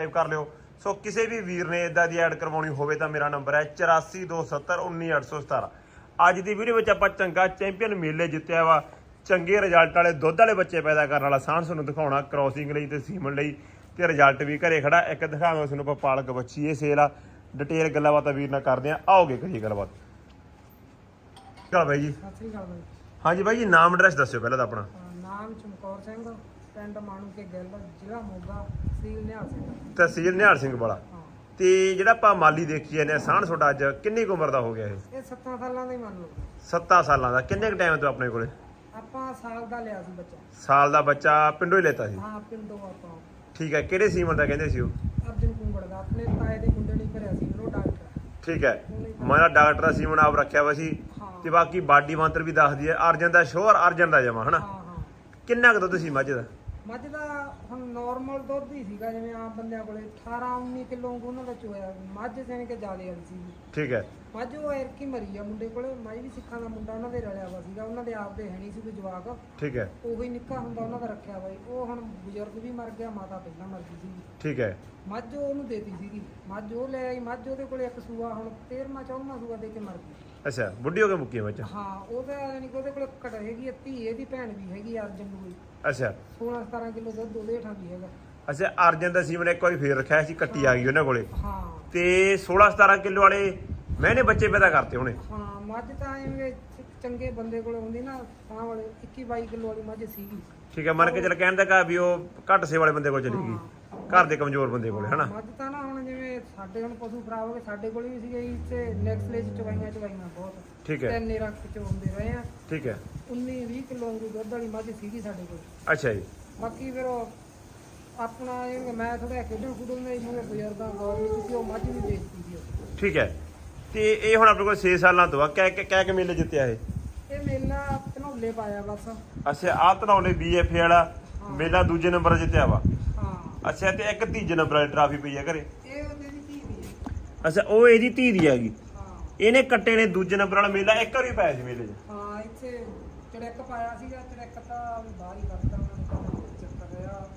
Subscribe ਕਰ ਲਿਓ। ਸੋ ਕਿਸੇ ਵੀ ਵੀਰ ਨੇ ਇਦਾਂ ਦੀ ਐਡ ਕਰਵਾਉਣੀ ਹੋਵੇ ਤਾਂ ਮੇਰਾ ਨੰਬਰ ਹੈ 8427191817 ਅੱਜ ਦੀ ਵੀਡੀਓ ਵਿੱਚ ਆਪਾਂ ਚੰਗਾ ਚੈਂਪੀਅਨ ਮੇਲੇ ਜਿੱਤਿਆ ਵਾ। ਚੰਗੇ ਰਿਜ਼ਲਟ ਵਾਲੇ ਦੁੱਧ ਵਾਲੇ ਬੱਚੇ ਪੈਦਾ ਕਰਨ ਵਾਲਾ ਸਾਂਝ ਤੁਹਾਨੂੰ ਦਿਖਾਉਣਾ ਕ੍ਰੋਸਿੰਗ ਲਈ ਤੇ ਸੀਮਨ ਲਈ। ਤੇ ਰਿਜ਼ਲਟ ਵੀ ਘਰੇ ਖੜਾ ਇੱਕ ਦਿਖਾਵਾਂ ਤੁਹਾਨੂੰ ਆਪਾਂ ਪਾਲਕ ਬੱਚੀ ਇਹ ਸੇਲ ਆ। ਡਿਟੇਲ ਗੱਲਾਂ ਬਾਤਾਂ ਵੀਰ ਨਾਲ ਕਰਦੇ ਆ। ਆਓਗੇ ਕਰੀਏ ਗੱਲਬਾਤ। ਚਲ ਬਾਈ ਜੀ? ਸਤਿ ਸ੍ਰੀ ਅਕਾਲ ਬਾਈ। ਹਾਂਜੀ ਬਾਈ ਜੀ ਨਾਮ ਐਡਰੈਸ ਦੱਸਿਓ ਪਹਿਲਾਂ ਤਾਂ ਆਪਣਾ। ਨਾਮ ਚਮਕੌਰ ਸਿੰਘ। ਪਿੰਡ ਮਾਣੂ ਕੇ ਗਿੱਲ ਜ਼ਿਲ੍ਹਾ ਮੋਗਾ ਤਹਿਸੀਲ ਨਿਹਾਲ ਸਿੰਘ। ਤਹਿਸੀਲ ਨਿਹਾਲ ਸਿੰਘ ਵਾਲਾ। ਤੇ ਜਿਹੜਾ ਆਪਾਂ ਮਾਲੀ ਦੇਖੀ ਜਾਂਦੇ ਆ ਸਾਂਢ ਤੁਹਾਡਾ ਅੱਜ ਕਿੰਨੀ ਕੁ ਉਮਰ ਦਾ ਹੋ ਗਿਆ ਇਹ? ਇਹ 7 ਸਾਲਾਂ ਦਾ ਹੀ ਮੰਨ ਲਓ। 7 ਸਾਲਾਂ ਦਾ। ਕਿੰਨੇ ਕੁ ਟਾਈਮ ਤੋਂ ਆਪਣੇ ਕੋਲੇ? ਆਪਾਂ ਸਾਲ ਦਾ ਲਿਆ ਸੀ ਬੱਚਾ। ਸਾਲ ਦਾ ਬੱਚਾ ਪਿੰਡੋਂ ਹੀ ਲੈਤਾ ਸੀ? ਹਾਂ ਪਿੰਡੋਂ ਆਪਾਂ। ਠੀਕ ਹੈ ਕਿਹੜੇ ਸੀਮਨ ਦਾ ਕਹਿੰਦੇ ਸੀ ਉਹ? ਅਰਜਨ ਕੁੰਗੜ ਦਾ। ਆਪਣੇ ਤਾਏ ਦੇ ਮੁੰਡੇ ਨੇ ਕਰਿਆ ਸੀ ਉਹ ਡਾਕਟਰ। ਠੀਕ ਹੈ। ਮੇਰਾ ਡਾਕਟਰ ਸੀਮਨ ਆਪ ਰੱਖਿਆ ਵਾ ਸੀ। ਤੇ ਬਾਕੀ ਬਾਡੀ ਮੰਤਰ ਵੀ ਦੱਸਦੀ ਹੈ ਅਰਜਨ ਦਾ ਸ਼ੋਰ ਅਰਜਨ ਦਾ ਜਮਾ ਹਨਾ? ਕਿੰਨਾ ਕੁ ਦੁੱਧ ਸੀ ਮੱਝ ਦਾ? ਮੱਝ ਦਾ ਹੁਣ ਨਾਰਮਲ ਦੁੱਧ ਹੀ ਸੀਗਾ ਜਿਵੇਂ ਆਮ ਬੰਦਿਆਂ ਕੋਲੇ 18 19 ਕਿਲੋ ਉਹਨਾਂ ਦਾ ਚੋਇਆ। ਮੱਝ ਜਾਣੀ ਕਿ ਜ਼ਿਆਦਾ ਵਾਲੀ ਸੀ। ਠੀਕ ਹੈ। ਮੱਝ ਉਹ ਐਰਕੀ ਮਰੀ ਆ ਮੁੰਡੇ ਕੋਲੇ ਮੱਝ ਵੀ ਸਿੱਖਾਂ ਦਾ ਮੁੰਡਾ ਉਹਨਾਂ ਦੇ ਰਲਿਆ ਵਾ ਸੀਗਾ ਉਹਨਾਂ ਦੇ ਆਪ ਦੇ ਹੈ ਨਹੀਂ ਸੀ ਕੋਈ ਜਵਾਕ। ਠੀਕ ਹੈ। ਉਹੀ ਨਿੱਕਾ ਹੁੰਦਾ ਉਹਨਾਂ ਦਾ ਰੱਖਿਆ ਬਾਈ ਉਹ ਹੁਣ ਬਜ਼ੁਰਗ ਵੀ ਮਰ ਗਿਆ ਮਾਤਾ ਪਹਿਲਾਂ ਮਰ ਗਈ ਸੀ ਠੀਕ ਹੈ। ਮੱਝ ਉਹਨੂੰ ਦੇਤੀ ਸੀਗੀ। ਮੱਝ ਉਹ ਲੈ ਆਈ ਮੱਝ ਉਹਦੇ ਕੋਲੇ ਇੱਕ ਸੂਆ ਹੁਣ 13ਵਾਂ 14ਵਾਂ ਸੂਆ ਦੇ ਕੇ ਮਰ ਗਈ। ਅੱਛਾ ਬੁੱਢੀ ਹੋ ਕੇ ਮੁੱਕੀ ਮੱਝ। ਹਾਂ ਉਹਦਾ ਯਾਨੀ ਕਿ ਉਹਦੇ ਕੋਲੇ ਘਟ ਹੈਗੀ ਆ ਧੀ ਇਹਦੀ ਭੈਣ ਵੀ ਹੈਗੀ ਆ ਅਰਜਨ ਨੂੰ ਵੀ ਅੱਛਾ। 16 17 ਕਿਲੋ ਦੁੱਧ ਉਹਦੇ ਹੇਠਾਂ ਵੀ ਹੈਗਾ। ਅੱਛਾ ਅਰਜਨ ਦਾ ਸੀਮਨ ਇੱਕ ਵਾਰੀ ਫੇਰ ਰੱਖਿਆ ਸੀ ਕੱਟੀ ਆ ਗਈ ਉਹਨਾਂ ਕੋਲੇ। ਹਾਂ। ਤੇ 16 17 ਕਿਲੋ ਵਾਲੇ ਮੈਨੇ ਬੱਚੇ ਪੈਦਾ ਕਰਤੇ ਉਹਨੇ ਹਾਂ ਮੱਝ ਤਾਂ ਐਵੇਂ ਚੰਗੇ ਬੰਦੇ ਕੋਲੇ ਹੁੰਦੀ ਨਾ ਤਾਂ ਵਾਲੇ 21 22 ਕਿਲੋ ਵਾਲੀ ਮੱਝ ਸੀਗੀ। ਠੀਕ ਹੈ ਮੰਨ ਕੇ ਚੱਲ ਕਹਿਣ ਦਾ ਕਾ ਵੀ ਉਹ ਘੱਟ ਸੇ ਵਾਲੇ ਬੰਦੇ ਕੋਲ ਚਲੀ ਗਈ। ਘਰ ਦੇ ਕਮਜ਼ੋਰ ਬੰਦੇ ਕੋਲੇ ਹਨਾ? ਮੱਝ ਤਾਂ ਨਾ ਹੁਣ ਸਾਡੇ ਹੁਣ ਪਸ਼ੂ ਖਰਾਬ ਹੋ ਗਏ ਸਾਡੇ ਕੋਲ ਵੀ ਸੀਗੇ ਜੀ ਤੇ ਨੈਕਸਟ ਲੇਜ ਚਵਾਈਆਂ ਚਵਾਈਆਂ ਬਹੁਤ। ਠੀਕ ਹੈ। ਤਿੰਨ ਰੱਖ ਚਵਾਉਂਦੇ ਰਹੇ ਆ। ਠੀਕ ਹੈ। 19 20 ਕਿਲੋ ਵਾਂਗੂ ਦੁੱਧ ਵਾਲੀ ਮੱਝ ਸੀਗੀ ਸਾਡੇ ਕੋਲ। ਅੱਛਾ ਜੀ। ਬਾਕੀ ਫਿਰ ਉਹ ਆਪਣਾ ਇਹ ਕਿ ਮੈਂ ਥੋੜਾ ਖੇਡਣ ਖੁੱਡਣ ਦੇ ਮੂਹਰੇ ਬਜ਼ੁਰਗਾਂ ਗੌਰ ਨਹੀਂ ਕੀਤੀ ਉਹ ਮੱਝ ਵੀ ਵੇਚਦੀ ਸੀ ਉਹ। ਠੀਕ ਹੈ। ਤੇ ਇਹ ਹੁਣ ਆਪਣੇ ਕੋਲ 6 ਸਾਲਾਂ ਤੋਂ ਆ ਕਹਿ ਕਹਿ- ਕਹਿ ਕੇ ਮੇਲੇ ਜਿੱਤਿਆ ਇਹ? ਇਹ ਮੇਲਾ ਧਨੌਲੇ ਪਾਇਆ ਬਸ। ਅੱਛਾ ਆ ਧਨੌਲੇ ਬੀਐਫ ਵਾਲਾ ਮੇਲਾ ਦੂਜੇ ਨੰਬਰ ਜਿੱਤਿਆ ਵਾ? ਹਾਂ। ਅੱਛਾ ਤੇ ਇੱਕ ਤੀਜੇ ਨੰਬਰ ਵਾਲੀ ਟਰਾਫੀ ਪਈ ਆ ਘਰੇ ਇਹ ਉਹਦੇ ਦੀ ਧੀ ਦੀ ਹੈ ਅੱਛਾ, ਉਹ ਇਹਦੀ ਧੀ ਦੀ ਹੈਗੀ। ਇਹਨੇ ਕੱਟੇ ਨੇ, ਦੂਜੇ ਨੰਬਰ ਵਾਲਾ ਮੇਲਾ, ਇੱਕ ਵਾਰੀ ਪਾਇਆ ਸੀ ਮੇਲੇ 'ਚ। ਹਾਂ, ਇੱਥੇ ਚੜੈਕ ਪਾਇਆ ਸੀਗਾ, ਚੜੈਕ ਤਾਂ ਬਾਹਰ ਹੀ ਕੱਢਦਾ ਉਹਨਾਂ ਨੂੰ ਚੱਕਰ ਰਿਹਾ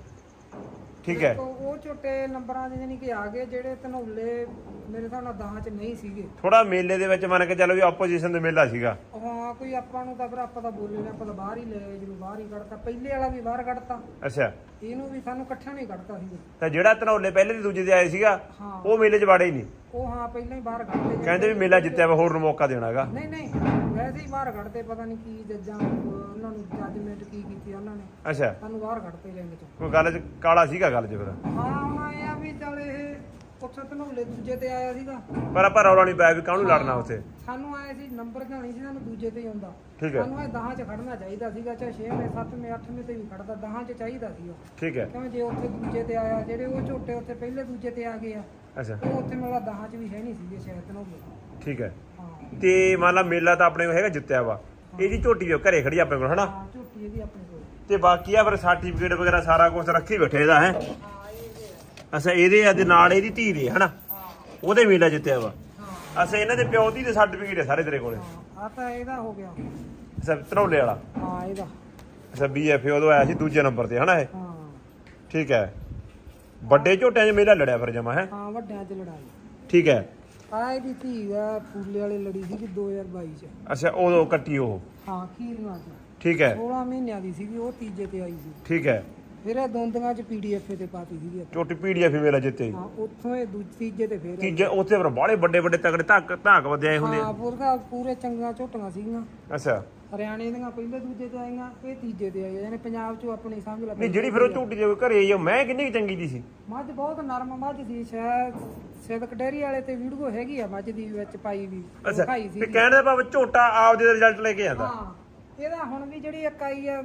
ਠੀਕ ਹੈ। ਉਹ ਛੋਟੇ ਨੰਬਰਾਂ ਦੇ ਜਾਨੀ ਕਿ ਆ ਗਏ ਜਿਹੜੇ ਧਨੌਲੇ ਮੇਰੇ ਹਿਸਾਬ ਨਾਲ ਦਾਹਾਂ ਚ ਨਹੀਂ ਸੀਗੇ। ਥੋੜਾ ਮੇਲੇ ਦੇ ਵਿੱਚ ਮੰਨ ਕੇ ਚੱਲੋ ਵੀ ਆਪੋਜੀਸ਼ਨ ਦੇ ਮੇਲਾ ਸੀਗਾ। ਹਾਂ ਕੋਈ ਆਪਾਂ ਨੂੰ ਤਾਂ ਫਿਰ ਆਪਾਂ ਤਾਂ ਬੋਲੇ ਨੇ ਆਪਾਂ ਤਾਂ ਬਾਹਰ ਹੀ ਲੈ ਆਏ ਜਦੋਂ ਬਾਹਰ ਹੀ ਕੱਢਤਾ। ਪਹਿਲੇ ਵਾਲਾ ਵੀ ਬਾਹਰ ਕੱਢਤਾ। ਅੱਛਾ। ਇਹਨੂੰ ਵੀ ਸਾਨੂੰ ਇਕੱਠਿਆਂ ਨਹੀਂ ਕੱਢਤਾ ਸੀ ਤਾਂ ਜਿਹੜਾ ਧਨੌਲੇ ਪਹਿਲੇ ਤੇ ਦੂਜੇ ਤੇ ਆਏ ਸੀਗਾ ਉਹ ਮੇਲੇ 'ਚ ਵਾੜੇ ਹੀ ਨਹੀਂ। ਉਹ ਹਾਂ ਪਹਿਲਾਂ ਹੀ ਬਾਹਰ ਕੱਢਦੇ ਜੀ। ਕਹਿੰਦੇ ਵੀ ਮੇਲਾ ਜਿੱਤਿਆ ਵਾ ਹੋਰ ਨੂੰ ਮੌਕਾ ਦੇਣਾਗਾ। ਨਹੀਂ ਨਹੀਂ। ਹੀ ਬਾਹਰ ਕੱਢਦੇ ਪਤਾ ਨਹੀਂ ਕੀ ਜੱਜਾਂ ਉਹਨਾਂ ਨੂੰ ਜੱਜਮੈਂਟ ਕੀ ਕੀਤੀ ਉਹਨਾਂ ਨੇ। ਅੱਛਾ। ਸਾਨੂੰ ਬਾਹਰ ਕੱਢਤੇ ਰਿੰਗ ਚੋਂ। ਕੋਈ ਗੱਲ 'ਚ ਕਾਲਾ ਸੀਗਾ ਗੱਲ 'ਚ ਫਿਰ? ਹਾਂ ਹੁਣ ਇਹ ਆ ਵੀ ਚੱਲ ਇਹ ਉੱਥੇ ਧਨੌਲੇ ਦੂਜੇ ਤੇ ਆਇਆ ਸੀਗਾ। ਪਰ ਆਪਾਂ ਰੌਲਾ ਨਹੀਂ ਪਾਇਆ ਵੀ ਕਾਹਨੂੰ ਲੜਨਾ ਉੱਥੇ? ਸਾਨੂੰ ਆਏ ਸੀ ਨੰਬਰ ਜਾਣੀ ਸੀ ਸਾਨੂੰ ਦੂਜੇ ਤੇ ਹੀ ਆਉਂਦਾ। ਠੀਕ ਹੈ। ਸਾਨੂੰ ਇਹ ਦਹਾਂ 'ਚ ਖੜਨਾ ਚਾਹੀਦਾ ਸੀਗਾ ਚਾਹੇ 6ਵੇਂ 7ਵੇਂ 8ਵੇਂ ਤੇ ਵੀ ਖੜਦਾ ਦਹਾਂ 'ਚ ਚਾਹੀਦਾ ਸੀਗਾ ਠੀਕ ਹੈ। ਕਿਉਂ ਜੇ ਉੱਥੇ ਦੂਜੇ ਤੇ ਆਇਆ ਜਿਹੜੇ ਉਹ ਝੋਟੇ ਉੱਥੇ ਪਹਿਲੇ ਦੂਜੇ ਤੇ ਆ ਗਏ ਆ। ਅੱਛਾ। ਉਹ ਉੱਥੇ ਮੇਰਾ ਦਹਾਂ 'ਚ ਵੀ ਹੈ ਨਹੀਂ ਸੀਗੇ ਸ਼ਾਇਦ ਧਨੌਲੇ ਠੀਕ ਹੈ। ਹਾਂ। ਤੇ ਮੰਨ ਲਾ ਮੇਲਾ ਤਾਂ ਆਪਣੇ ਕੋਲ ਹੈਗਾ ਜਿੱਤਿਆ ਵਾ। ਇਹਦੀ ਝੋਟੀ ਜੋ ਘਰੇ ਖੜੀ ਆਪਣੇ ਕੋਲ ਹਨਾ? ਹਾਂ ਝੋਟੀ ਇਹਦੀ ਆਪਣੇ ਕੋਲ। ਤੇ ਬਾਕੀ ਆ ਫਿਰ ਸਰਟੀਫਿਕੇਟ ਵਗੈਰਾ ਸਾਰਾ ਕੁਝ ਰੱਖੀ ਬੈਠੇ ਇਹਦਾ ਹੈ? ਹਾਂ ਇਹ ਹੈ ਅੱਛਾ ਇਹਦੇ ਆ ਦੇ ਨਾਲ ਇਹਦੀ ਧੀ ਦੇ ਹਨਾ? ਹਾਂ। ਉਹਦੇ ਮੇਲਾ ਜਿੱਤਿਆ ਵਾ। ਹਾਂ। ਅੱਛਾ ਇਹਨਾਂ ਦੇ ਪਿਓ ਦੀ ਦੇ ਸਰਟੀਫਿਕੇਟ ਹੈ ਸਾਰੇ ਤੇਰੇ ਕੋਲੇ? ਆ ਤਾਂ ਇਹਦਾ ਹੋ ਗਿਆ। ਅੱਛਾ ਧਨੌਲੇ ਵਾਲਾ। ਹਾਂ ਇਹਦਾ। ਅੱਛਾ ਬੀਐਫ ਉਦੋਂ ਆਇਆ ਸੀ ਦੂਜੇ ਨੰਬਰ ਤੇ ਹਨਾ ਇਹ? ਹਾਂ। ਠੀਕ ਹੈ। ਵੱਡੇ ਝੋਟਿਆਂ 'ਚ ਮੇਲਾ ਲੜਿਆ ਫਿਰ ਜਮਾ ਹੈ? ਹਾਂ ਵੱਡਿਆਂ 'ਚ ਲੜਾਈ। ਠੀਕ ਹੈ। ਆ ਇਹਦੀ ਧੀ ਆ ਫੂਲੇ ਵਾਲੇ ਲੜੀ ਸੀ 2022 'ਚ। ਅੱਛਾ ਉਦੋਂ ਕੱਟੀ ਉਹ। ਹਾਂ ਖੀਰੀਆਂ 'ਚ ਠੀਕ ਹੈ। 16 ਮਹੀਨਿਆਂ ਦੀ ਸੀਗੀ ਉਹ ਤੀਜੇ ਤੇ ਆਈ ਸੀ। ਠੀਕ ਹੈ। ਫਿਰ ਇਹ ਦੋਂਦੀਆਂ 'ਚ ਪੀਡੀਐਫ ਤੇ ਪਾਤੀ ਸੀਗੀ ਆਪਾਂ। ਝੋਟੀ ਪੀਡੀਐਫ ਮੇਲਾ ਜਿੱਤੇ। ਹਾਂ ਉੱਥੋਂ ਇਹ ਦੂਜੇ ਤੀਜੇ ਤੇ ਫਿਰ ਤੀਜੇ ਉੱਥੇ ਫਿਰ ਬਾਹਲੇ ਵੱਡੇ ਵੱਡੇ ਤਗੜੇ ਧਾਕ ਧਾਕ ਵਧੇ ਆਏ ਹੁੰਦੇ ਆ। ਹਾਂ ਪੂਰਾ ਪੂਰੇ ਚੰਗੀਆਂ ਝੋਟੀਆਂ ਸੀਗੀਆਂ। ਅੱਛਾ। ਹਰਿਆਣੇ ਦੀਆਂ ਪਹਿਲੇ ਦੂਜੇ ਤੇ ਆਈਆਂ ਇਹ ਤੀਜੇ ਤੇ ਆਈਆਂ ਯਾਨੀ ਪੰਜਾਬ 'ਚੋਂ ਆਪਣੀ ਸਮਝ ਲਾ ਨਹੀਂ ਜਿਹੜੀ ਫਿਰ ਉਹ ਝੋਟੀ ਜੇ ਘਰੇ ਆਈ ਉਹ ਮੈਂ ਕਿੰਨੀ ਕੁ ਚੰਗੀ ਦੀ ਸੀ? ਮੱਝ ਬਹੁਤ ਨਰਮ ਮੱਝ ਸੀ ਸ਼ਾਇਦ ਸਿਦਕ ਡੇਰੀ ਵਾਲੇ ਤੇ ਵੀਡੀਓ ਹੈਗੀ ਆ ਮੱਝ ਦੀ ਵਿੱਚ ਪਾਈ ਵੀ ਅੱਛਾ ਸੀ ਤੇ ਕਹਿਣ ਦਾ ਭਾਵ ਝੋਟਾ ਆਪਦੇ ਰਿਜ਼ਲਟ ਲੈ ਕੇ ਆਂਦਾ। ਹਾਂ ਇਹਦਾ ਹੁਣ ਵੀ ਜਿਹੜੀ ਇੱਕ ਆਈ ਆ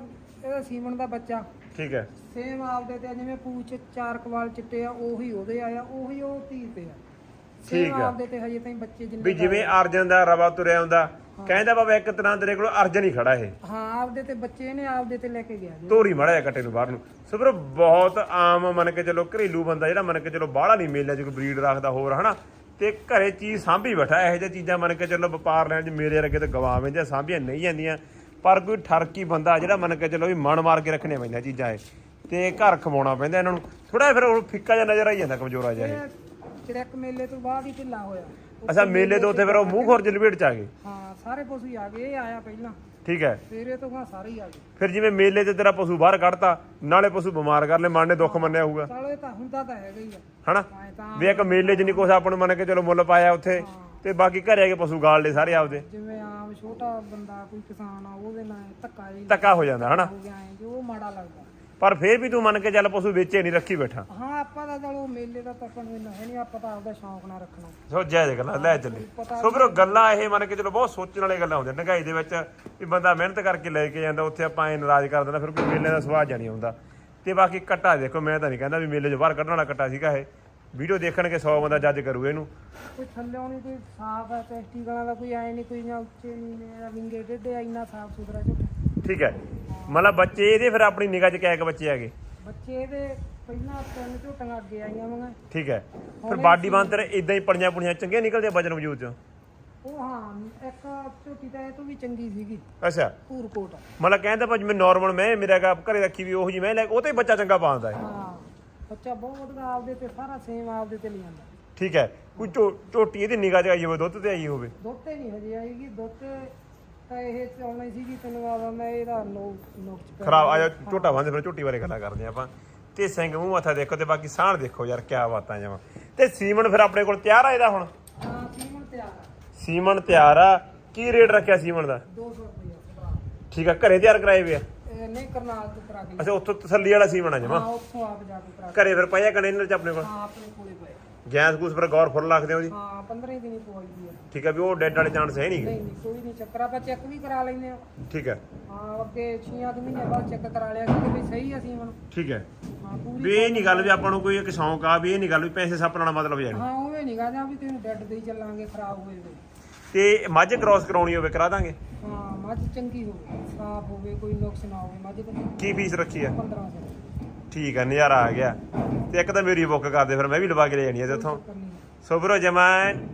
ਇਹਦਾ ਸੀਮਨ ਦਾ ਬੱਚਾ। ਠੀਕ ਹੈ। ਸੇਮ ਆਪਦੇ ਤੇ ਆ, ਜਿਵੇਂ ਪੂਛ ਚਾਰ ਕਵਾਲ ਚਿੱਟੇ ਆ ਉਹੀ ਉਹਦੇ ਆਇਆ ਉਹੀ ਉਹ ਧੀ ਤੇ ਆ। ਠੀਕ ਸੇਮ ਆ। ਆਪਦੇ ਤੇ ਹਜੇ ਤਾਈਂ ਬੱਚੇ ਜਿੰਨੇ ਵੀ ਜਿਵੇਂ ਅਰਜਨ ਦਾ ਰਵਾ ਤੁਰਿਆ ਹੁੰਦਾ ਕਹਿੰਦਾ ਬਾਬਾ ਇੱਕ ਤਰ੍ਹਾਂ ਤੇਰੇ ਕੋਲ ਅਰਜਨ ਹੀ ਖੜਾ ਇਹ। ਹਾਂ ਆਪਦੇ ਤੇ ਬੱਚੇ ਨੇ ਆਪਦੇ ਤੇ ਲੈ ਕੇ ਗਿਆ ਜੀ। ਧੋਰੀ ਮੜਾ ਕੱਟੇ ਨੂੰ ਬਾਹਰ ਨੂੰ। ਸੋ ਫਿਰ ਬਹੁਤ ਆਮ ਮੰਨ ਕੇ ਚੱਲੋ ਘਰੇਲੂ ਬੰਦਾ ਜਿਹੜਾ ਮੰਨ ਕੇ ਚੱਲੋ ਬਾਹਲਾ ਨਹੀਂ ਮੇਲਿਆ ਚ ਕੋਈ ਬਰੀਡ ਰੱਖਦਾ ਹੋਰ ਹਨਾ? ਤੇ ਘਰੇ ਚੀਜ਼ ਸਾਂਭੀ ਬੈਠਾ ਇਹੋ ਜਿਹੀਆਂ ਚੀਜ਼ਾਂ ਮੰਨ ਕੇ ਚੱਲੋ ਵਪਾਰ ਲੈਣ ਚ ਮੇਰੇ ਵਰਗੇ ਤੇ ਗਵਾਵੇਂ ਜਾਂ ਸਾਂਭੀਆਂ ਨਹੀਂ ਜਾਂਦੀਆਂ। ਪਰ ਕੋਈ ਠਰਕੀ ਬੰਦਾ ਜਿਹੜਾ ਮੰਨ ਕੇ ਚੱਲੋ ਵੀ ਮਨ ਮਾਰ ਕੇ ਰੱਖਣੇ ਪੈਂਦੀਆਂ ਚੀਜ਼ਾਂ ਇਹ। ਤੇ ਘਰ ਖਵਾਉਣਾ ਪੈਂਦਾ ਇਹਨਾਂ ਨੂੰ। ਥੋੜਾ ਫਿਰ ਉਹ ਫਿੱਕਾ ਜਿਹਾ ਨਜ਼ਰ ਆਈ ਜਾਂਦਾ ਕਮਜ਼ੋਰਾ ਜਿਹਾ ਇਹ। ਚੜਕ ਮੇਲੇ ਤੋਂ ਬਾਅਦ ਹੀ ਢਿੱਲਾ ਹੋਇਆ। ਅੱਛਾ ਮੇਲੇ ਤੋਂ ਉੱਥੇ ਫਿਰ ਉਹ ਮੂੰਹ ਖੋਰ ਜਲਵੇਟ ਚ ਆ ਗਏ? ਹਾਂ ਸਾਰੇ ਪਸ਼ੂ ਹੀ ਆ ਗਏ ਇਹ ਆਇਆ ਪਹਿਲਾਂ। ਠੀਕ ਹੈ। ਸਵੇਰੇ ਤੋਂ ਬਾਅਦ ਸਾਰੇ ਹੀ ਆ ਗਏ। ਫਿਰ ਜਿਵੇਂ ਮੇਲੇ ਤੇ ਤੇਰਾ ਪਸ਼ੂ ਬਾਹਰ ਕੱਢਤਾ ਨਾਲੇ ਪਸ਼ੂ ਬਿਮਾਰ ਕਰ ਲੈ ਮਨ ਨੇ ਦੁੱਖ ਮੰਨਿਆ ਹੋਊਗਾ। ਚਲੋ ਇਹ ਤਾਂ ਹੁੰਦਾ ਤਾਂ ਹੈਗਾ ਹੀ ਆ। ਹਨਾ? ਵੀ ਇੱਕ ਮੇਲੇ 'ਚ ਨਹੀਂ ਕੁਛ ਆਪਾਂ ਨੂੰ ਮੰਨ ਕੇ ਚਲੋ ਮੁੱਲ ਪਾਇਆ ਉੱਥੇ। ਤੇ ਬਾਕੀ ਘਰੇ ਆ ਕੇ ਪਸ਼ੂ ਗਾਲ ਲਏ ਸਾਰੇ ਆਪਦੇ। ਜਿਵੇਂ ਆਮ ਛੋਟਾ ਬੰਦਾ ਕੋਈ ਕਿਸਾਨ ਆ ਉਹਦੇ ਨਾਲ ਧੱਕਾ ਜੀ ਧੱਕਾ ਹੋ ਜਾਂਦਾ ਹਨਾ? ਹੋ ਗਿਆ ਐ ਜੋ ਉਹ ਮਾੜਾ ਲੱਗਦਾ। ਪਰ ਫੇਰ ਵੀ ਤੂੰ ਮੰਨ ਕੇ ਚੱਲ ਪਸ਼ੂ ਵੇਚੇ ਨਹੀਂ ਰੱਖੀ ਬੈਠਾ। ਹਾਂ ਆਪਾਂ ਤਾਂ ਚਲੋ ਮੇਲੇ ਦਾ ਤੱਕਣ ਮੈਨੂੰ ਹੈ ਨਹੀਂ ਆਪਾਂ ਤਾਂ ਆਪਦਾ ਸ਼ੌਂਕ ਨਾਲ ਰੱਖਣਾ। ਸੋ ਜਾਇਜ਼ ਗੱਲਾਂ ਲੈ ਚੱਲੇ। ਸੋ ਉਹ ਗੱਲਾਂ ਇਹ ਮੰਨ ਕੇ ਚਲੋ ਬਹੁਤ ਸੋਚਣ ਵਾਲੀਆਂ ਗੱਲਾਂ ਹੁੰਦੀਆਂ। ਨਗਾਈ ਦੇ ਵਿੱਚ ਵੀ ਬੰਦਾ ਮਿਹਨਤ ਕਰਕੇ ਲੈ ਕੇ ਜਾਂਦਾ ਉੱਥੇ ਆਪਾਂ ਐ ਨਾਰਾਜ਼ ਕਰ ਦਿੰਦਾ ਫਿਰ ਕੋਈ ਮੇਲੇ ਦਾ ਸਵਾਦ ਜਾਂ ਨਹੀਂ ਆਉਂਦਾ। ਤੇ ਬਾਕੀ ਕੱਟਾ ਦੇਖੋ ਮੈਂ ਤਾਂ ਨਹੀਂ ਕਹਿੰਦਾ ਵੀ ਮੇਲੇ 'ਚ ਬਾਹਰ ਕੱਢਣ ਵਾਲਾ ਕੱਟਾ ਸੀਗਾ ਇਹ। ਵੀਡੀਓ ਦੇਖਣ ਕੇ 100 ਬੰਦਾ ਜੱਜ ਕਰੂ ਇਹਨੂੰ। ਕੋਈ ਥੱਲਿਓਂ ਨਹੀਂ ਕੋਈ ਸਾਫ਼ ਹੈ ਟੈਸਟੀ ਗਲਾਂ ਦਾ ਕੋਈ ਐ ਨਹੀਂ ਕੋਈ ਨਾ ਉੱਚੇ ਨਹੀਂ ਮੇਰਾ ਵਿੰਗੇ ਡੇਡੇ ਆ, ਇੰਨਾ ਸਾਫ਼ ਸੁਥਰਾ ਝੋਟਾ ਠੀਕ ਹੈ। ਮਤਲਬ ਬੱਚੇ ਇਹਦੇ ਫਿਰ ਆਪਣੀ ਨਿਗਾਹ 'ਚ ਕਿਆ ਕੁ ਬੱਚੇ ਹੈਗੇ? ਬੱਚੇ ਇਹਦੇ ਪਹਿਲਾਂ ਤਿੰਨ ਝੋਟੀਆਂ ਅੱਗੇ ਆਈਆਂ ਵਾਂ। ਠੀਕ ਹੈ। ਫਿਰ ਬਾਡੀ ਬਾਂਦਰ ਇਦਾਂ ਹੀ ਪੜੀਆਂ ਪੁੜੀਆਂ ਚੰਗੀਆਂ ਨਿਕਲਦੀਆਂ ਵਜਨ ਵਜੂਦ 'ਚ? ਉਹ ਹਾਂ ਇੱਕ ਝੋਟੀ ਤਾਂ ਇਹ ਤੋਂ ਵੀ ਚੰਗੀ ਸੀਗੀ। ਅੱਛਾ। ਧੂਰਕੋਟ ਮਤਲਬ ਕਹਿੰਦਾ ਭਾਜੀ ਮੈਂ ਨਾਰਮਲ ਮੈਂ ਮੇਰਾ ਘਰੇ ਰੱਖੀ ਵੀ ਉਹੋ ਜੀ ਮੈਂ ਲੈ ਉਹ ਤੇ ਬੱਚਾ ਚੰਗਾ ਪਾਉਂਦਾ ਹੈ। ਹਾਂ। ਬੱਚਾ ਬਹੁਤ ਵਧੀਆ ਆਪਦੇ ਤੇ ਸਾਰਾ ਸੇਮ ਆਪਦੇ ਤੇ ਲੈ ਜਾਂਦਾ ਠੀਕ ਹੈ ਕੋਈ ਝੋ- ਝੋਟੀ ਇਹਦੀ ਨਿਗਾਹ 'ਚ ਆਈ ਹੋਵੇ ਦੁੱਧ ਤੇ ਆਈ ਹੋਵੇ। ਦੋਤੇ ਨਹੀਂ ਹਜੇ ਆਏਗੀ ਦੋਤੇ ਤਾਂ ਇਹ ਚਾਉਣਾ ਹੀ ਸੀਗੀ ਤੈਨੂੰ ਆਦਾ ਮੈਂ ਇਹਦਾ ਨੋਕ ਚ ਪੈ ਖਰਾਬ ਆ ਜਾ ਝੋਟਾ ਬੰਦੇ ਫਿਰ ਝੋਟੀ ਬਾਰੇ ਗੱਲਾਂ ਕਰਦੇ ਹਾਂ ਆਪਾਂ। ਤੇ ਸਿੰਘ ਮੂੰਹ ਮੱਥਾ ਦੇਖੋ ਤੇ ਬਾਕੀ ਸਾਹ ਦੇਖੋ ਯਾਰ ਕਿਆ ਬਾਤਾਂ ਜਮਾ। ਤੇ ਸੀਮਨ ਫਿਰ ਆਪਣੇ ਕੋਲ ਤਿਆਰ ਆ ਇਹਦਾ ਹੁਣ? ਹਾਂ ਸੀਮਨ ਤਿਆਰ ਆ। ਸੀਮਨ ਤਿਆਰ ਆ। ਕੀ ਰੇਟ ਰੱਖਿਆ ਸੀਮਨ ਦਾ? 200 ਰੁਪਏ ਭਰਾ ਠੀਕ ਆ ਘਰੇ ਤਿਆਰ ਕਰਾਏ ਵੇ ਆ? ਇਹ ਨਹੀਂ ਕਰਨਾਲ ਤੋਂ ਕਰਾ ਕੇ ਅੱਛਾ ਉੱਥੋਂ ਤਸੱਲੀ ਵਾਲਾ ਸੀਮਨ ਆ ਜਮਾ? ਹਾਂ ਉੱਥੋਂ ਆਪ ਜਾ ਕੇ ਕਰਾ ਕੇ। ਘਰੇ ਫਿਰ ਪਾਇਆ ਕੰਟੇਨਰ ਚ ਆਪਣੇ ਕੋਲ? ਹਾਂ ਆਪਣੇ ਕੋਲੇ ਪਏ ਗੈਸ ਗੂਸ ਪਰ ਗੌਰ ਫੁੱਲ ਰੱਖਦੇ ਹੋ ਜੀ? ਹਾਂ 15 ਹੀ ਦਿਨੀ ਪਵਾਈ ਹੈ ਠੀਕ ਆ ਵੀ ਉਹ ਡੈਡ ਵਾਲੇ ਚਾਂਸ ਹੈ ਨਹੀਂ ਨਹੀਂ ਨਹੀਂ ਕੋਈ ਨਹੀਂ ਚੱਕਰ ਆਪਾਂ ਚੈੱਕ ਵੀ ਕਰਾ ਲੈਨੇ ਆ ਠੀਕ ਹੈ। ਹਾਂ ਅੱਗੇ 6 ਕੁ ਮਹੀਨੇ ਬਾਅਦ ਚੈੱਕ ਕਰਾ ਲਿਆ ਕਿ ਵੀ ਸਹੀ ਆ ਸੀਮਨ ਠੀਕ ਹੈ। ਹਾਂ ਪੂਰੀ ਵੀ ਇਹ ਨਹੀਂ ਗੱਲ ਵੀ ਆਪਾਂ ਨੂੰ ਕੋਈ ਇੱਕ ਸ਼ੌਂਕ ਆ ਵੀ ਇਹ ਨਹੀਂ ਗੱਲ ਵੀ ਪੈਸੇ ਸੱਪਣ ਵਾਲਾ ਮਤਲਬ ਜਾਣੀ ਹਾਂ ਉਵੇਂ ਨਹੀਂ ਗਾ ਜਾਂ ਵੀ ਤੈਨੂੰ ਡੈਡ ਦੇ ਹੀ ਚੱਲਾਂਗੇ ਖਰਾਬ ਹੋਏ ਵੇ ਤੇ ਮੱਝ ਕ੍ਰਾਸ ਕਰਾਉਣੀ ਹੋਵੇ ਕਰਾ ਦਾਂਗੇ? ਹਾਂ। ਮੱਝ ਚੰਗੀ ਹੋਵੇ ਸਾਫ਼ ਹੋਵੇ ਕੋਈ ਨੁਕਸ ਨਾ ਹੋਵੇ ਮੱਝ ਤੇ ਕੀ ਫੀਸ ਰੱਖੀ ਆ? 1500 ਠੀਕ ਆ ਨਜ਼ਾਰਾ ਆ ਗਿਆ। ਤੇ ਇੱਕ ਤਾਂ ਮੇਰੀ ਬੁੱਕ ਕਰਦੇ ਫਿਰ ਮੈਂ ਵੀ ਲਵਾ ਕੇ ਲੈ ਜਾਣੀ ਆ ਤੇ ਉੱਥੋਂ। ਜਮਾਨ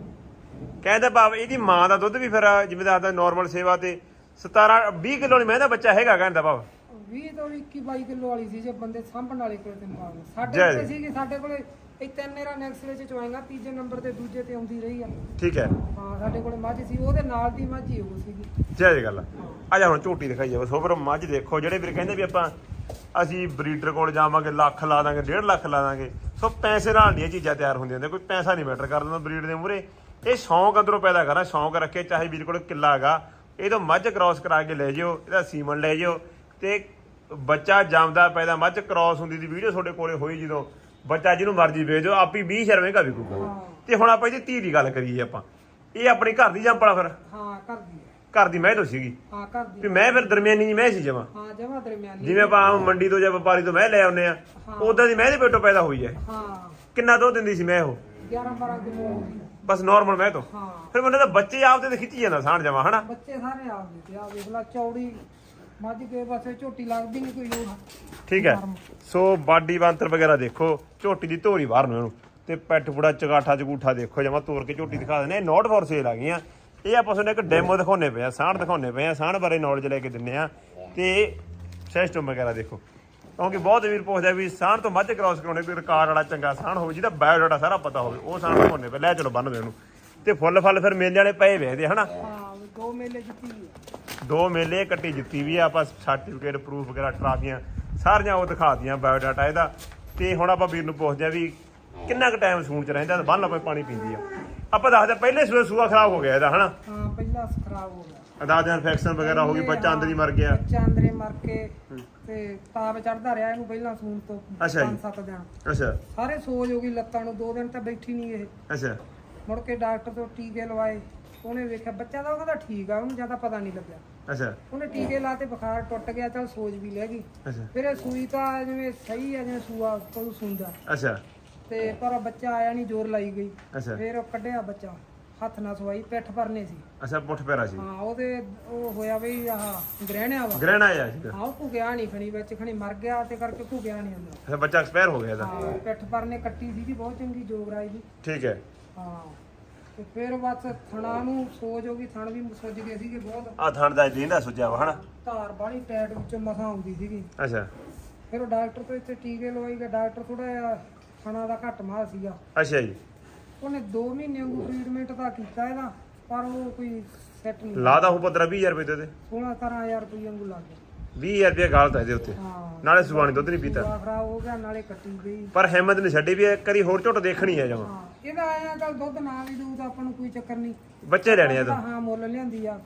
ਕਹਿੰਦਾ ਬਾਬ ਇਹਦੀ ਮਾਂ ਦਾ ਦੁੱਧ ਵੀ ਫਿਰ ਜਿਵੇਂ ਦਾ ਨਾਰਮਲ ਸੇਵਾ ਤੇ 17 20 ਕਿਲੋ ਨਹੀਂ ਮਹਿੰਦਾ ਬੱਚਾ ਹੈਗਾ ਕਹਿੰਦਾ ਬਾਬ 20 ਤੋਂ 21 22 ਕਿਲੋ ਵਾਲੀ ਸੀ ਜੇ ਬੰਦੇ ਸਾਂਭਣ ਵਾਲੇ ਕੋਲ ਤੇ ਮਾਰ ਸਾਡੇ। ਕੋਲੇ ਸੀਗੀ ਸਾਡੇ ਕੋਲੇ ਇਹ ਤਿੰਨ ਮੇਰਾ ਨੈਕਸਲੇ ਚ ਚਵਾਏਗਾ ਤੀਜੇ ਨੰਬਰ ਤੇ ਦੂਜੇ ਤੇ ਆਉਂਦੀ ਰਹੀ ਆ। ਠੀਕ ਹੈ। ਹਾਂ ਸਾਡੇ ਕੋਲੇ ਮੱਝ ਸੀ ਉਹਦੇ ਨਾਲ ਦੀ ਮੱਝ ਹੀ ਉਹ ਸੀਗੀ। ਜੈ ਜੀ ਗੱਲ। ਆ ਆ ਜਾ ਹੁਣ ਝੋਟੀ ਦਿਖਾਈ ਜਾਵੇ ਸੋ ਵੀਰੋ ਮੱਝ ਦੇਖੋ ਜਿਹੜੇ ਵੀਰ ਕਹਿੰਦੇ ਵੀ ਆਪਾਂ ਅਸੀਂ ਬਰੀਡਰ ਕੋਲ ਜਾਵਾਂਗੇ ਲੱਖ ਲਾ ਦਾਂਗੇ 1.5 ਲੱਖ ਲਾ ਦਾਂਗੇ ਸੋ ਪੈਸੇ ਨਾਲ ਨਹੀਂ ਇਹ ਚੀਜ਼ਾਂ ਤਿਆਰ ਹੁੰਦੀਆਂ ਨੇ ਕੋਈ ਪੈਸਾ ਨਹੀਂ ਮੈਟਰ ਕਰਦਾ ਬਰੀਡ ਦੇ ਮੂਰੇ ਇਹ ਸ਼ੌਂਕ ਅੰਦਰੋਂ ਪੈਦਾ ਕਰਨਾ ਸ਼ੌਂਕ ਰੱਖੇ ਚਾਹੇ ਵੀਰ ਕੋਲ ਕਿੱਲਾ ਹੈਗਾ ਇਹ ਤੋਂ ਮੱਝ ਕ੍ਰਾਸ ਕਰਾ ਕੇ ਲੈ ਜਿਓ ਇਹਦਾ ਸੀਮਨ ਲੈ ਜਿਓ ਤੇ ਬੱਚਾ ਜੰਮਦਾ ਪੈਦਾ ਮੱਝ ਕ੍ਰਾਸ ਹੁੰਦੀ ਦੀ ਵੀਡੀਓ ਤੁਹਾਡੇ ਕੋਲੇ ਹੋਈ ਜਦੋਂ ਬੱਚਾ ਜਿਹਨੂੰ ਮਰਜ਼ੀ ਵੇਚ ਦਿਓ ਆਪੀ 20 ਸ਼ਰਮੇ ਕਾ ਵਿਕੂਗਾ। ਤੇ ਹੁਣ ਆਪਾਂ ਇਹਦੀ ਧੀ ਦੀ ਗੱਲ ਕਰੀਏ ਆਪਾਂ। ਇਹ ਆਪਣੀ ਘਰ ਦੀ ਜੰਪਲਾ ਫਿਰ? ਹਾਂ ਘਰ ਦੀ ਮੈਂ ਤੋਂ ਸੀਗੀ। ਹਾਂ ਕਰਦੀ ਵੀ ਮੈਂ ਫਿਰ ਦਰਮਿਆਨੀ ਜੀ ਮੈਂ ਸੀ ਜਮਾ। ਹਾਂ ਜਮਾ ਦਰਮਿਆਨੀ ਜਿਵੇਂ ਆਪਾਂ ਆਮ ਮੰਡੀ ਤੋਂ ਜਾਂ ਵਪਾਰੀ ਤੋਂ ਮੈਂ ਲੈ ਆਉਂਦੇ ਆ ਉਦਾਂ ਦੀ ਮੈਂ ਦੇ ਪੇਟੋਂ ਪੈਦਾ ਹੋਈ ਹੈ। ਹਾਂ। ਕਿੰਨਾ ਦੁੱਧ ਦਿੰਦੀ ਸੀ ਮੈਂ ਉਹ? 11 12 ਕਿਲੋ। ਹੋ ਗਈ ਬਸ ਨਾਰਮਲ ਮੈਂ ਤੋਂ। ਹਾਂ। ਫਿਰ ਮੈਨੂੰ ਤਾਂ ਬੱਚੇ ਆਪਦੇ ਤੇ ਖਿੱਚੀ ਜਾਂਦਾ ਸਾਣ ਜਮਾ ਹਨਾ? ਬੱਚੇ ਸਾਰੇ ਆਪਦੇ ਤੇ ਆ ਵੇਖ ਲਾ ਚੌੜੀ ਮੱਝ ਕੇ ਪਾਸੇ ਝੋਟੀ ਲੱਗਦੀ ਨਹੀਂ ਕੋਈ ਲੋੜ ਠੀਕ ਹੈ। ਸੋ ਬਾਡੀ ਬਾਂਤਰ ਵਗੈਰਾ ਦੇਖੋ। ਝੋਟੀ ਦੀ ਧੋਰੀ ਬਾਹਰ ਨੂੰ ਇਹਨੂੰ। ਤੇ ਪੈਟ ਪੂੜਾ ਚਗਾਠਾ ਚਗੂਠਾ ਦੇਖੋ ਜਮਾ ਤੋੜ ਕੇ ਝੋਟੀ ਦਿਖਾ ਦਿੰਦੇ ਨੋਟ ਫॉर ਸੇਲ ਆ ਗਈਆਂ ਇਹ ਆਪਾਂ ਤੁਹਾਨੂੰ ਇੱਕ ਡੈਮੋ ਦਿਖਾਉਣੇ ਪਏ ਆ ਸਾਣ ਦਿਖਾਉਣੇ ਪਏ ਆ ਸਾਣ ਬਾਰੇ ਨੌਲੇਜ ਲੈ ਕੇ ਦਿੰਨੇ ਆ। ਤੇ ਸਿਸਟਮ ਵਗੈਰਾ ਦੇਖੋ। ਕਿਉਂਕਿ ਬਹੁਤ ਵੀਰ ਪੁੱਛਦਾ ਵੀ ਸਾਣ ਤੋਂ ਮੱਝ ਕ੍ਰਾਸ ਕਰਾਉਣੇ ਕੋਈ ਰਿਕਾਰਡ ਵਾਲਾ ਚੰਗਾ ਸਾਣ ਹੋਵੇ ਜਿਹਦਾ ਬਾਇਓਡਾਟਾ ਸਾਰਾ ਪਤਾ ਹੋਵੇ ਉਹ ਸਾਣ ਦਿਖਾਉਣੇ ਪਏ। ਲੈ ਚਲੋ ਬੰਨ ਦੇ ਉਹਨੂੰ ਤੇ ਫੁੱਲ ਫਲ ਫਿਰ ਮੇਲੇ ਵਾਲੇ ਪਏ ਵੇਖਦੇ ਹਨਾ? ਹਾਂ ਦੋ ਮੇਲੇ ਜਿੱਤੀ ਦੋ ਮੇਲੇ ਕੱਟੀ ਜਿੱਤੀ ਵੀ ਆ ਆਪਾਂ ਸਰਟੀਫਿਕੇਟ ਪ੍ਰੂਫ ਵਗੈਰਾ ਟਰਾਫੀਆਂ ਸਾਰੀਆਂ ਉਹ ਦਿਖਾਤੀਆਂ ਬਾਇਓਡਾਟਾ ਇਹਦਾ। ਤੇ ਹੁਣ ਆਪਾਂ ਵੀਰ ਨੂੰ ਪੁੱਛਦੇ ਆ ਵੀ ਕਿੰਨਾ ਕੁ ਟਾਈਮ ਸੂਣ ਚ ਰਹਿੰਦਾ ਤੇ ਬੰਨ ਆਪਾਂ ਪਾਣੀ ਪੀਂਦੀ ਆ। ਆਪਾਂ ਦੱਸਦੇ ਪਹਿਲੇ ਸੂਏ ਸੂਆ ਖਰਾਬ ਹੋ ਗਿਆ ਇਹਦਾ ਹਨਾ? ਹਾਂ ਪਹਿਲਾ ਖਰਾਬ ਹੋ ਗਿਆ। ਅਦਾਦ ਇਨਫੈਕਸ਼ਨ ਵਗੈਰਾ ਹੋ ਗਈ ਬੱਚਾ ਅੰਦਰ ਹੀ ਮਰ ਗਿਆ। ਬੱਚਾ ਅੰਦਰੇ ਮਰ ਕੇ ਤੇ ਤਾਪ ਚੜਦਾ ਰਿਹਾ ਇਹਨੂੰ ਪਹਿਲਾਂ ਸੂਣ ਤੋਂ ਅੱਛਾ ਜੀ। 5-7 ਦਿਨ। ਅੱਛਾ। ਸਾਰੇ ਸੋਜ ਹੋ ਗਈ ਲੱਤਾਂ ਨੂੰ ਦੋ ਦਿਨ ਤਾਂ ਬੈਠੀ ਨਹੀਂ ਇਹ। ਅੱਛਾ। ਮੁੜ ਕੇ ਡਾਕਟਰ ਤੋਂ ਟੀਕੇ ਲਵਾਏ। ਉਹਨੇ ਵੇਖਿਆ ਬੱਚਾ ਤਾਂ ਉਹਦਾ ਠੀਕ ਆ ਉਹਨੂੰ ਜ਼ਿਆਦਾ ਪਤਾ ਨਹੀਂ ਲੱਗਿਆ। ਅੱਛਾ। ਉਹਨੇ ਟੀਕੇ ਲਾਤੇ ਬੁਖਾਰ ਟੁੱਟ ਗਿਆ ਚਲ ਸੋਜ ਵੀ ਲੈ ਗਈ। ਅੱਛਾ। ਫਿਰ ਇਹ ਸੂਈ ਤਾਂ ਜਿਵੇਂ ਸਹੀ ਆ ਜਿਵੇਂ ਸੂਆ ਕੋਈ ਸੁੰਦਾ। ਅੱਛਾ। ਤੇ ਪਰ ਬੱਚਾ ਆਇਆ ਨਹੀਂ ਜ਼ੋਰ ਲਾਈ ਗਈ। ਅੱਛਾ। ਫਿਰ ਉਹ ਕੱਢਿਆ ਬੱਚਾ ਹੱਥ ਨਾਲ ਸਵਾਈ ਪਿੱਠ ਪਰਨੇ ਸੀ। ਅੱਛਾ ਪੁੱਠ ਪੈਰਾ ਸੀ। ਹਾਂ ਉਹਦੇ ਉਹ ਹੋਇਆ ਵੀ ਆਹ ਗ੍ਰਹਿਣਿਆ ਵਾ। ਗ੍ਰਹਿਣ ਆਇਆ ਸੀ ਹਾਂ ਉਹ ਭੁਗਿਆ ਨਹੀਂ ਖਣੀ ਵਿੱਚ ਖਣੀ ਮਰ ਗਿਆ ਤੇ ਕਰਕੇ ਭੁਗਿਆ ਨਹੀਂ ਅੰਦਰ ਅੱਛਾ ਬੱਚਾ ਐਕਸਪਾਇਰ ਹੋ ਗਿਆ ਇਹਦਾ। ਹਾਂ ਪਿੱਠ ਪਰਨੇ ਕੱਟੀ ਸੀਗੀ ਬਹੁਤ ਚੰਗੀ ਜੋਗਰਾਈ ਦੀ ਠੀਕ ਹੈ। ਹਾਂ। ਤੇ ਫਿਰ ਬਸ ਥਣਾ ਨੂੰ ਸੋਜ ਹੋ ਗਈ ਥਣ ਵੀ ਸੁੱਜ ਗਏ ਸੀਗੇ ਬਹੁਤ। ਆ ਥਣ ਦਾ ਦੀਂਦਾ ਸੁੱਜਿਆ ਵਾ ਹਨਾ? ਧਾਰ ਬਾਣੀ ਟੈਟ ਵਿੱਚੋਂ ਮਸਾਂ ਆਉਂਦੀ ਸੀਗੀ। ਅੱਛਾ। ਫਿਰ ਉਹ ਡਾਕਟਰ ਤੋਂ ਇੱਥੇ ਟੀਕੇ ਲਵਾਈ ਗਿਆ ਡਾਕਟਰ ਥੋੜਾ ਜਿਹਾ ਖਾਣਾ ਦਾ ਘੱਟ ਮਾਰ ਸੀਗਾ। ਅੱਛਾ ਜੀ। ਉਹਨੇ 2 ਮਹੀਨੇ ਉਹ ਟ੍ਰੀਟਮੈਂਟ ਦਾ ਕੀਤਾ ਇਹਦਾ ਪਰ ਉਹ ਕੋਈ ਸੈੱਟ ਨਹੀਂ ਲਾਦਾ ਹੋ 15 20000 ਰੁਪਏ ਦੇ 16 17000 ਰੁਪਏ ਵਾਂਗੂ ਲੱਗ ਗਿਆ। 20000 ਰੁਪਏ ਗਾਲਤ ਹੈ ਇਹਦੇ ਉੱਤੇ। ਹਾਂ। ਨਾਲੇ ਸੁਬਾਣੀ ਦੁੱਧ ਨਹੀਂ ਪੀਤਾ। ਖਰਾਬ ਹੋ ਗਿਆ ਨਾਲੇ ਕੱਟੀ ਗਈ। ਪਰ ਹਿੰਮਤ ਨਹੀਂ ਛੱਡੀ ਵੀ ਇੱਕ ਵਾਰੀ ਹੋਰ ਝੁੱਟ ਦੇਖਣੀ ਹੈ ਜਮਾ ਇਹਦਾ ਆਇਆ ਕੱਲ ਦੁੱਧ ਨਾ ਵੀ ਦੂ ਤਾਂ ਆਪਾਂ ਨੂੰ ਕੋਈ ਚੱਕਰ ਨਹੀਂ। ਬੱਚੇ ਲੈਣੇ ਆ ਤਾਂ ਹਾਂ ਮੁੱਲ ਲਿਆਂਦੀ ਆ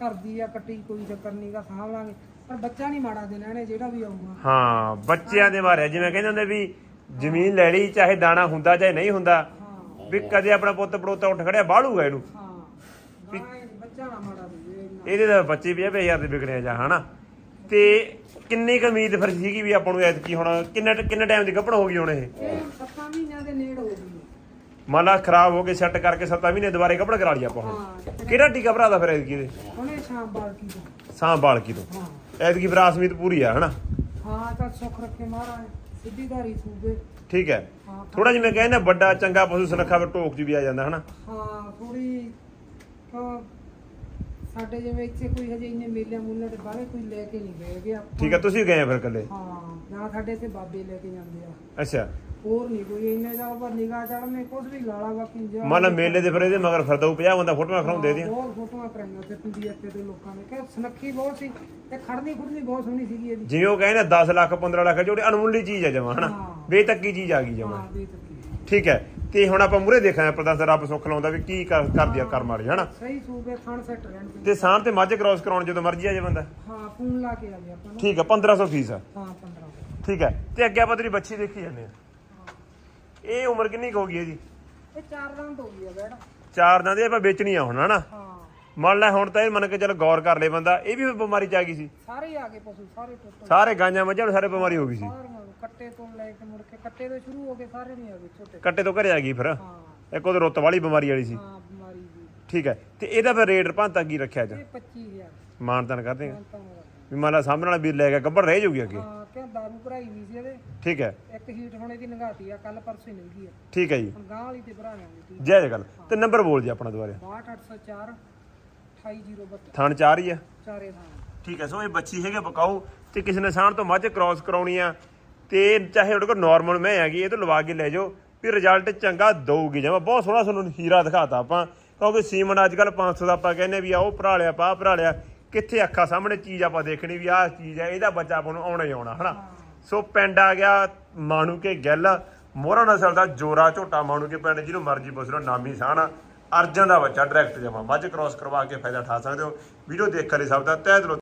ਘਰ ਦੀ ਆ ਕੱਟੀ ਕੋਈ ਚੱਕਰ ਨਹੀਂਗਾ ਸਾਂਭ ਲਾਂਗੇ। ਪਰ ਬੱਚਾ ਨਹੀਂ ਮਾੜਾ ਦੇਣਾ ਇਹਨੇ ਜਿਹੜਾ ਵੀ ਆਊਗਾ। ਹਾਂ ਬੱਚਿਆਂ ਦੇ ਮਾਰੇ ਜਿਵੇਂ ਕਹਿੰਦੇ ਹੁੰਦੇ ਵੀ ਜ਼ਮੀਨ ਲੈ ਲਈ ਚਾਹੇ ਦਾਣਾ ਹੁੰਦਾ ਚਾਹੇ ਨਹੀਂ ਹੁੰਦਾ ਵੀ ਕਦੇ ਆਪਣਾ ਪੁੱਤ ਪੜੋਤਾ ਉੱਠ ਖੜਿਆ ਬਾਹਲੂਗਾ ਇਹਨੂੰ। ਹਾਂ ਬੱਚਾ ਨਾ ਮਾੜਾ ਦੇ। ਇਹਦੇ ਤਾਂ ਬੱਚੇ ਵੀ 20000 ਦੇ ਵਿਕਣੇ ਜਾਂ ਹਨਾ? ਤੇ ਕਿੰਨੀ ਕੁ ਉਮੀਦ ਫਿਰ ਸੀਗੀ ਵੀ ਆਪਾਂ ਨੂੰ ਐਤਕੀ ਹੁਣ ਕਿੰਨੇ ਕਿੰਨੇ ਟਾਈਮ ਦੀ ਗੱਭਣ ਹੋ ਗਈ ਹੁਣ ਇਹ? ਇਹ ਸੱਤਾਂ ਮਹੀਨਿਆਂ ਦੇ ਨੇੜ ਹੋ ਗਈ। ਮੰਨ ਲਾ ਖਰਾਬ ਹੋ ਕੇ ਸੈੱਟ ਕਰਕੇ 7 ਮਹੀਨੇ ਦੁਬਾਰੇ ਗੱਭਣ ਕਰਾ ਲਈ ਆਪਾਂ ਹੁਣ। ਕਿਹੜਾ ਟੀਕਾ ਭਰਾਦਾ ਫਿਰ ਐਤਕੀ ਦੇ ਹੁਣੇ ਸ਼ਾਮ ਬਾਲਕੀ ਤੋਂ। ਸਾਂ ਬਾਲਕੀ ਤੋਂ। ਐਤਕੀ ਫਿਰ ਆਸਮੀਤ ਪੂਰੀ ਆ ਹਨਾ? ਹਾਂ ਤਾਂ ਸੁੱਖ ਰੱਖੇ ਮਹਾਰਾਜ। ਸਿੱਧੀ ਧਾਰੀ ਸੂਬੇ। ਠੀਕ ਹੈ। ਥੋੜਾ ਜਿਵੇਂ ਕਹਿੰਦੇ ਵੱਡਾ ਚੰਗਾ ਪਸ਼ੂ ਸੁਨੱਖਾ ਫਿਰ ਟੋਕ ਚ ਵੀ ਆ ਜਾਂਦਾ ਹਨਾ? ਹਾਂ ਥੋੜੀ ਸਾਡੇ ਜਿਵੇਂ ਇੱਥੇ ਕੋਈ ਹਜੇ ਇੰਨੇ ਮੇਲੇ ਮੂਲੇ ਦੇ ਬਾਰੇ ਕੋਈ ਲੈ ਕੇ ਨਹੀਂ ਗਏ ਗਿਆ ਠੀਕ ਹੈ ਤੁਸੀਂ ਗਏ ਫਿਰ ਇਕੱਲੇ? ਹਾਂ ਜਾਂ ਸਾਡੇ ਇੱਥੇ ਬਾਬੇ ਲੈ ਕੇ ਜਾਂਦੇ ਆ। ਅੱਛਾ। ਹੋਰ ਨਹੀਂ ਕੋਈ ਇੰਨੇ ਜ਼ਿਆਦਾ ਪਰ ਨਿਗਾਹ ਚੜਨੇ ਕੁਝ ਵੀ ਲਾਲਾ ਬਾਕੀ ਜਾ ਮੰਨ ਲਾ ਮੇਲੇ ਦੇ ਫਿਰ ਇਹਦੇ ਮਗਰ ਫਿਰਦਾ 50 ਬੰਦਾ ਫੋਟੋਆਂ ਖੜਾਉਂਦੇ ਦੀਆਂ ਬਹੁਤ ਫੋਟੋਆਂ ਕਰਾਈਆਂ ਤੇ ਪੀਡੀਐਫ ਤੇ ਲੋਕਾਂ ਨੇ ਕਿ ਸੁਨੱਖੀ ਬਹੁਤ ਸੀ ਤੇ ਖੜਨੀ ਖੁੜਨੀ ਬਹੁਤ ਸੋਹਣੀ ਸੀਗੀ ਇਹਦੀ। ਜਿਵੇਂ ਉਹ ਕਹਿੰਦੇ 10 ਲੱਖ 15 ਲੱਖ ਜਿਹੜੀ ਅਣਮੁੱਲੀ ਚੀਜ਼ ਆ ਜਮਾ ਹਨਾ? ਹਾਂ। ਬੇਤੱਕੀ ਚੀਜ਼ ਆ ਗਈ ਜਮਾ। ਹਾਂ ਵੀ ਤੱਕੀ ਠੀਕ ਹੈ ਤੇ ਹੁਣ ਆਪਾਂ ਮੂਰੇ ਦੇਖਾਂ ਸੁੱਖ ਲਾਉਂਦਾ ਵੀ ਕੀ ਕਰ ਵਾਲੀ ਹਨਾ? ਸਹੀ ਸੂਬੇ ਥਣ ਸੈੱਟ ਰਹਿਣ ਤੇ ਤੇ ਤੇ ਮੱਝ ਕ੍ਰਾਸ ਕਰਾਉਣ ਜਦੋਂ ਮਰਜ਼ੀ ਆ ਜੇ ਬੰਦਾ। ਹਾਂ ਫੋਨ ਲਾ ਕੇ ਆ ਗਿਆ ਆਪਾਂ ਨੂੰ। ਠੀਕ ਹੈ 1500 ਫੀਸ ਆ। ਹਾਂ 15 ਠੀਕ ਹੈ ਤੇ ਅੱਗੇ ਆਪਾਂ ਤੇਰੀ ਬੱਚੀ ਦੇਖੀ ਜਾਂਦੇ ਆ ਇਹ ਉਮਰ ਕਿੰਨੀ ਕੁ ਹੋ ਗਈ ਇਹਦੀ ਇਹ ਚਾਰ ਰੰਗ ਹੋ ਗਈ ਆ ਬੈੜ ਚਾਰ ਦਾਂ ਦੇ ਆਪਾਂ ਵੇਚਣੀ ਆ ਹੁਣ ਹਨਾ? ਹਾਂ। ਮੰਨ ਲੈ ਹੁਣ ਤਾਂ ਇਹ ਮੰਨ ਕੇ ਚੱਲ ਗੌਰ ਕਰ ਲੈ ਬੰਦਾ ਇਹ ਵੀ ਬਿਮਾਰੀ ਚ ਆ ਗਈ ਸੀ? ਸਾਰੇ ਹੀ ਆ ਗਏ ਪਸ਼ੂ ਸਾਰੇ ਟੋਟਲ ਸਾਰੇ ਗਾਂਜਾਂ ਮੱਝਾਂ ਨੂੰ ਸਾਰੇ ਬਿਮਾਰੀ ਹੋ ਗਈ ਸੀ। ਸਾਰੀਆਂ ਕੱਟੇ ਤੋਂ ਲੈ ਕੇ ਮੁੜ ਕੇ ਕੱਟੇ ਤੋਂ ਸ਼ੁਰੂ ਹੋ ਕੇ ਸਾਰੇ ਨਹੀਂ ਆ ਗਏ ਛੋਟੇ। ਕੱਟੇ ਤੋਂ ਘਰੇ ਆ ਗਈ ਫਿਰ? ਹਾਂ। ਇੱਕ ਉਹਦੇ ਰੁੱਤ ਵਾਲੀ ਬਿਮਾਰੀ ਵਾਲੀ ਸੀ। ਹਾਂ ਬਿਮਾਰੀ ਦੀ। ਠੀਕ ਹੈ। ਤੇ ਇਹਦਾ ਫਿਰ ਰੇਟ ਭਾਂਤਾ ਕੀ ਰੱਖਿਆ ਅੱਜ? ਇਹ 25000 ਮਾਨਤਾਨ ਕਰ ਦੇਗਾ ਤਾਂ ਹੋਇਆ। ਵੀ ਮੰਨ ਲਾ ਸਾਹਮਣੇ ਵਾਲਾ ਵੀਰ ਲੈ ਗਿਆ ਗੱਬੜ ਰਹਿ ਜਾਊਗੀ ਅੱਗੇ। ਹਾਂ ਕਿਉਂ ਦਾਰੂ ਭਰਾਈ ਵੀ ਸੀ ਇਹਦੇ। ਇੱਕ ਠੀਕ ਹੈ। ਹੀਟ ਹੁਣ ਇਹਦੀ ਨੰਗਾਤੀ ਆ ਕੱਲ ਪਰਸੋਂ ਹੀ ਲੰਗੀ ਆ। ਠੀਕ ਹੈ ਜੀ। ਹੁਣ ਗਾਂ ਵਾਲੀ ਤੇ ਭਰਾ ਲਾਂਗੇ ਜੈ ਜੈ ਗੱਲ ਤੇ ਨੰਬਰ ਬੋਲ ਜੀ ਆਪਣਾ ਦੁਬਾਰੇ। 62804 28032 ਥਣ ਚਾਰ ਹੀ ਆ। ਚਾਰੇ ਥਾਂ ਠੀਕ ਹੈ ਸੋ ਇਹ ਬੱਚੀ ਹੈਗੇ ਬਕਾਊ ਤੇ ਕਿਸੇ ਨੇ ਸਾਣ ਤੋਂ ਮੱਝ ਕ੍ਰਾਸ ਕਰਾਉਣੀ ਆ ਤੇ ਚਾਹੇ ਉਹਦੇ ਕੋਲ ਨਾਰਮਲ ਮੈਂ ਹੈਗੀ ਇਹ ਤੋਂ ਲਵਾ ਕੇ ਲੈ ਜਾਓ। ਵੀ ਰਿਜ਼ਲਟ ਚੰਗਾ ਦਊਗੀ ਬਹੁਤ ਸੋਹਣਾ ਤੁਹਾਨੂੰ ਹੀਰਾ ਦਿਖਾਤਾ ਆਪਾਂ। ਕਿਉਂਕਿ ਸੀਮਨ ਅੱਜ ਕੱਲ 500 ਦਾ ਆਪਾਂ ਕਹਿੰਦੇ ਵੀ ਆ ਉਹ ਭਰਾ ਲਿਆ ਪਾ ਭਰਾ ਲਿਆ। ਕਿੱਥੇ ਅੱਖਾਂ ਸਾਹਮਣੇ ਚੀਜ਼ ਆਪਾਂ ਦੇਖਣੀ ਵੀ ਆਹ ਚੀਜ਼ ਹੈ ਇਹਦਾ ਬੱਚਾ ਆਪਾਂ ਨੂੰ ਆਉਣਾ ਹੀ ਆਉਣਾ ਹਨਾ? ਸੋ ਪਿੰਡ ਆ ਗਿਆ ਮਾਣੂ ਕੇ ਗਿੱਲ ਮੋਹਰਾ ਨਸਲ ਦਾ ਜੋਰਾ ਝੋਟਾ ਮਾਣੂ ਕੇ ਪਿੰਡ ਜਿਹਨੂੰ ਮਰਜ਼ੀ ਪੁੱਛ ਲਓ ਨਾਮੀ ਸਾਹਣਾ। ਅਰਜਨ ਦਾ ਬੱਚਾ ਡਾਇਰੈਕਟ ਜਮਾ ਮੱਝ ਕ੍ਰਾਸ ਕਰਵਾ ਕੇ ਫਾਇਦਾ ਉਠਾ ਸਕਦੇ ਹੋ। ਵੀਡੀਓ ਦੇਖ ਕੇ ਸਭ ਦਾ ਤਹਿ ਦਿਲੋਂ